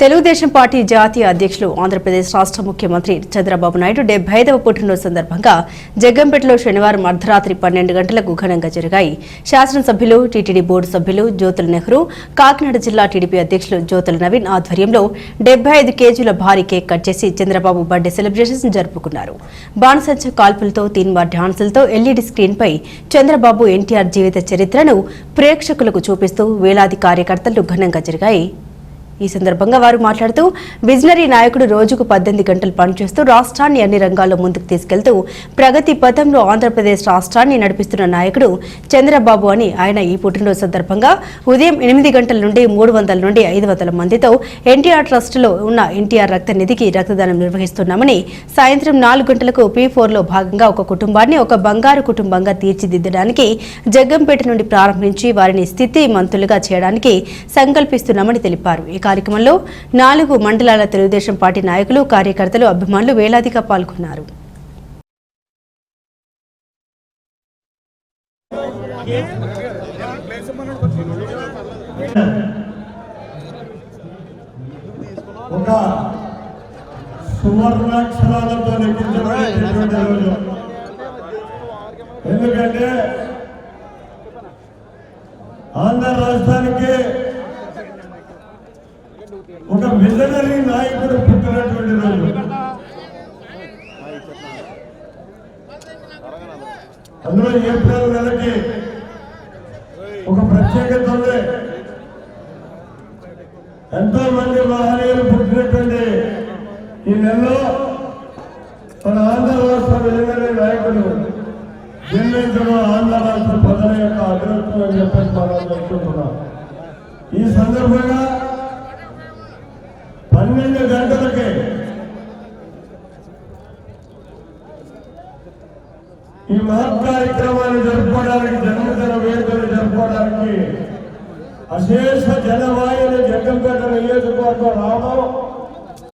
Telugu Desam party జాతీయ అధ్యక్షులు ఆంధ్రప్రదేశ్ రాష్ట్ర ముఖ్యమంత్రి చంద్రబాబు నాయుడు డెబ్బై ఐదవ పుట్టినరోజు సందర్భంగా జగ్గంపేటలో శనివారం అర్ధరాత్రి పన్నెండు గంటలకు ఘనంగా జరిగాయి. శాసనసభ్యులు టీటీడీ బోర్డు సభ్యులు జ్యోతుల నెహ్రూ కాకినాడ జిల్లా టీడీపీ అధ్యక్షులు జ్యోతుల నవీన్ ఆధ్వర్యంలో డెబ్బై ఐదు కేజీల భారీ కేక్ కట్ చేసి చంద్రబాబు బర్త్డే సెలబ్రేషన్స్ జరుపుకున్నారు. బాణసంచ కాల్పులతో తీన్మార్ డాన్సులతో ఎల్ఈడీ స్క్రీన్పై చంద్రబాబు ఎన్టీఆర్ జీవిత చరిత్రను ప్రేక్షకులకు చూపిస్తూ వేలాది కార్యకర్తలు ఘనంగా జరిగాయి. ఈ సందర్భంగా వారు మాట్లాడుతూ విజనరీ నాయకుడు రోజుకు పద్దెనిమిది గంటలు పనిచేస్తూ రాష్ట్రాన్ని అన్ని రంగాల్లో ముందుకు తీసుకెళ్తూ ప్రగతి పథంలో ఆంధ్రప్రదేశ్ రాష్ట్రాన్ని నడిపిస్తున్న నాయకుడు చంద్రబాబు అని ఆయన ఈ పుట్టినరోజు సందర్భంగా ఉదయం ఎనిమిది గంటల నుండి మూడు వందల నుండి ఐదు వందల మందితో ఎన్టీఆర్ ట్రస్టులో ఉన్న ఎన్టీఆర్ రక్త నిధికి రక్తదానం నిర్వహిస్తున్నామని సాయంత్రం నాలుగు గంటలకు పీ ఫోర్లో భాగంగా ఒక కుటుంబాన్ని ఒక బంగారు కుటుంబంగా తీర్చిదిద్దడానికి జగ్గంపేట నుండి ప్రారంభించి వారిని స్థితి మంతులుగా చేయడానికి సంకల్పిస్తున్నామని తెలిపారు. కార్యక్రమంలో నాలుగు మండలాల తెలుగుదేశం పార్టీ నాయకులు కార్యకర్తలు అభిమానులు వేలాదిగా పాల్గొన్నారు. ఒక సువర్ణాక్షరాలతో లిఖించబడినటువంటి రోజు. ఎందుకంటే ఆంధ్ర రాష్ట్రానికి ఒక విజనరీ నాయకుడు పుట్టినటువంటి రోజు. అందులో ఏప్రిల్ నెలకి ఒక ప్రత్యేకత ఉంది ఎంతో మంది మహనీయులు పుట్టినటువంటి ఈ నెలలో మన ఆంధ్ర రాష్ట్ర విజయనగర నాయకుడు నిర్ణయించడం ఆంధ్ర రాష్ట్ర ప్రజల యొక్క అభివృద్ధి అని చెప్పేసి మనం చెప్తున్నాం ఈ సందర్భంగా పన్నెండు గంటలకి. ఈ మహత్ కార్యక్రమాన్ని జరుపుకోవడానికి జన్మదిన వేడుకలు జరుపుకోవడానికి అశేష జనవాయులు జగ్గంపేట నియోజకవర్గం రావడం